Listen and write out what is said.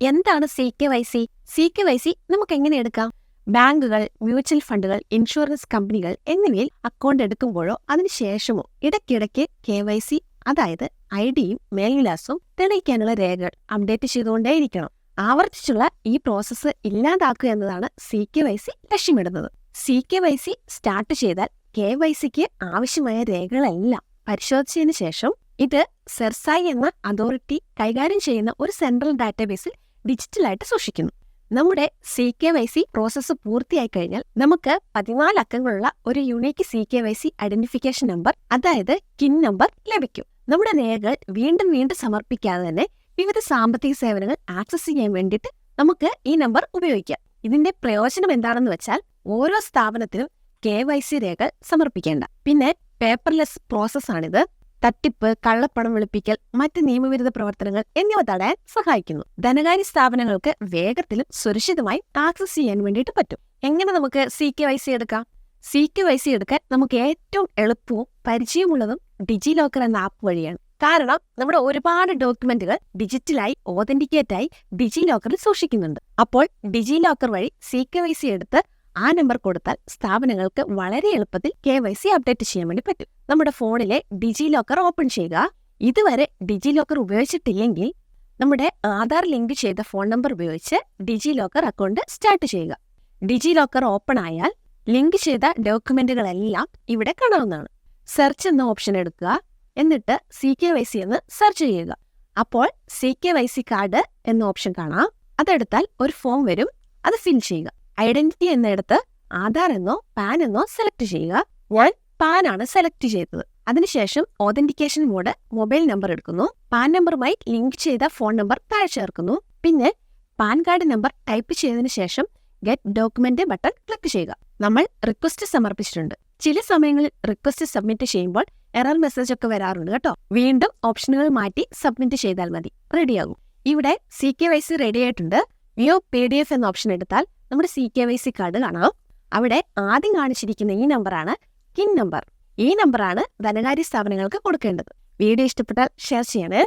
എന്താണ് C K Y C? C K Y C നമുക്ക് എങ്ങനെ എടുക്കാം? ബാങ്കുകൾ മ്യൂച്വൽ ഫണ്ടുകൾ ഇൻഷുറൻസ് കമ്പനികൾ എന്നിവയിൽ അക്കൗണ്ട് എടുക്കുമ്പോഴോ അതിനുശേഷമോ ഇടയ്ക്കിടയ്ക്ക് കെ വൈ സി അതായത് ഐ ഡിയും മേൽവിലാസവും തെളിയിക്കാനുള്ള രേഖകൾ അപ്ഡേറ്റ് ചെയ്തുകൊണ്ടേയിരിക്കണം. ആവർത്തിച്ചുള്ള ഈ പ്രോസസ്സ് ഇല്ലാതാക്കുക എന്നതാണ് സി കെ വൈ സി ലക്ഷ്യമിടുന്നത്. C K Y C start ചെയ്താൽ കെ വൈ സിക്ക് ആവശ്യമായ രേഖകളെല്ലാം പരിശോധിച്ചതിന് ശേഷം ഇത് സെർസായി എന്ന അതോറിറ്റി കൈകാര്യം ചെയ്യുന്ന ഒരു സെൻട്രൽ ഡാറ്റാബേസിൽ ഡിജിറ്റലായിട്ട് സൂക്ഷിക്കുന്നു. നമ്മുടെ C K Y C process പൂർത്തിയായി കഴിഞ്ഞാൽ നമുക്ക് പതിനാല് അക്കങ്ങളുള്ള ഒരു unique C K Y C identification number അതായത് കിൻ നമ്പർ ലഭിക്കും. നമ്മുടെ രേഖകൾ വീണ്ടും വീണ്ടും സമർപ്പിക്കാതെ തന്നെ വിവിധ സാമ്പത്തിക സേവനങ്ങൾ ആക്സസ് ചെയ്യാൻ വേണ്ടിയിട്ട് നമുക്ക് ഈ നമ്പർ ഉപയോഗിക്കാം. ഇതിന്റെ പ്രയോജനം എന്താണെന്ന് വെച്ചാൽ ഓരോ സ്ഥാപനത്തിനും കെ വൈ സി രേഖകൾ സമർപ്പിക്കേണ്ട. പിന്നെ പേപ്പർലെസ് പ്രോസസ്സാണിത് തട്ടിപ്പ് കള്ളപ്പണം വെളുപ്പിക്കൽ മറ്റ് നിയമവിരുദ്ധ പ്രവർത്തനങ്ങൾ എന്നിവ തടയാൻ സഹായിക്കുന്നു. ധനകാര്യ സ്ഥാപനങ്ങൾക്ക് വേഗത്തിലും സുരക്ഷിതമായി ആക്സസ് ചെയ്യാൻ വേണ്ടിയിട്ട് പറ്റും. എങ്ങനെ നമുക്ക് സി കെ വൈ സി എടുക്കാം? സി കെ വൈ സി എടുക്കാൻ നമുക്ക് ഏറ്റവും എളുപ്പവും പരിചയമുള്ളതും ഡിജി ലോക്കർ എന്ന ആപ്പ് വഴിയാണ്. കാരണം നമ്മുടെ ഒരുപാട് ഡോക്യുമെന്റുകൾ ഡിജിറ്റലായി ഓതന്റിക്കേറ്റായി ഡിജി ലോക്കറിൽ സൂക്ഷിക്കുന്നുണ്ട്. അപ്പോൾ ഡിജി ലോക്കർ വഴി സി കെ വൈ സി എടുത്ത് ആ നമ്പർ കൊടുത്താൽ സ്ഥാപനങ്ങൾക്ക് വളരെ എളുപ്പത്തിൽ കെ വൈ സി അപ്ഡേറ്റ് ചെയ്യാൻ വേണ്ടി പറ്റും. നമ്മുടെ ഫോണിലെ ഡിജി ലോക്കർ ഓപ്പൺ ചെയ്യുക. ഇതുവരെ ഡിജി ലോക്കർ ഉപയോഗിച്ചിട്ടില്ലെങ്കിൽ നമ്മുടെ ആധാർ ലിങ്ക് ചെയ്ത ഫോൺ നമ്പർ ഉപയോഗിച്ച് ഡിജി ലോക്കർ അക്കൗണ്ട് സ്റ്റാർട്ട് ചെയ്യുക. ഡിജി ലോക്കർ ഓപ്പൺ ആയാൽ ലിങ്ക് ചെയ്ത ഡോക്യുമെന്റുകളെല്ലാം ഇവിടെ കാണാവുന്നതാണ്. സെർച്ച് എന്ന ഓപ്ഷൻ എടുക്കുക. എന്നിട്ട് സി കെ വൈ സി എന്ന് സെർച്ച് ചെയ്യുക. അപ്പോൾ C K Y C card എന്ന ഓപ്ഷൻ കാണാം. അതെടുത്താൽ ഒരു ഫോം വരും. അത് ഫിൽ ചെയ്യുക. ഐഡന്റിറ്റി എന്നിടത്ത് ആധാർ എന്നോ പാൻ എന്നോ സെലക്ട് ചെയ്യുക. ഞാൻ പാൻ ആണ് സെലക്ട് ചെയ്തത്. അതിനുശേഷം ഓതന്റിക്കേഷൻ മോഡ് മൊബൈൽ നമ്പർ എടുക്കുന്നു. പാൻ നമ്പറുമായി ലിങ്ക് ചെയ്ത ഫോൺ നമ്പർ താഴെ ചേർക്കുന്നു. പിന്നെ പാൻ കാർഡ് നമ്പർ ടൈപ്പ് ചെയ്തതിന് ശേഷം ഗെറ്റ് ഡോക്യുമെന്റ് ബട്ടൺ ക്ലിക്ക് ചെയ്യുക. നമ്മൾ റിക്വസ്റ്റ് സമർപ്പിച്ചിട്ടുണ്ട്. ചില സമയങ്ങളിൽ റിക്വസ്റ്റ് സബ്മിറ്റ് ചെയ്യുമ്പോൾ എറർ മെസ്സേജ് ഒക്കെ വരാറുണ്ട് കേട്ടോ. വീണ്ടും ഓപ്ഷനുകൾ മാറ്റി സബ്മിറ്റ് ചെയ്താൽ മതി. റെഡിയാകും ഇവിടെ സി കെ വൈ റെഡി ആയിട്ടുണ്ട്. വ്യൂ പി ഡി എഫ് എന്ന ഓപ്ഷൻ എടുത്താൽ നമ്മുടെ C K Y C card കാണാം. അവിടെ ആദ്യം കാണിച്ചിരിക്കുന്ന ഈ നമ്പറാണ് കിൻ നമ്പർ ഈ നമ്പറാണ് ധനകാര്യ സ്ഥാപനങ്ങൾക്ക് കൊടുക്കേണ്ടത്. വീഡിയോ ഇഷ്ടപ്പെട്ടാൽ ഷെയർ ചെയ്യണേ.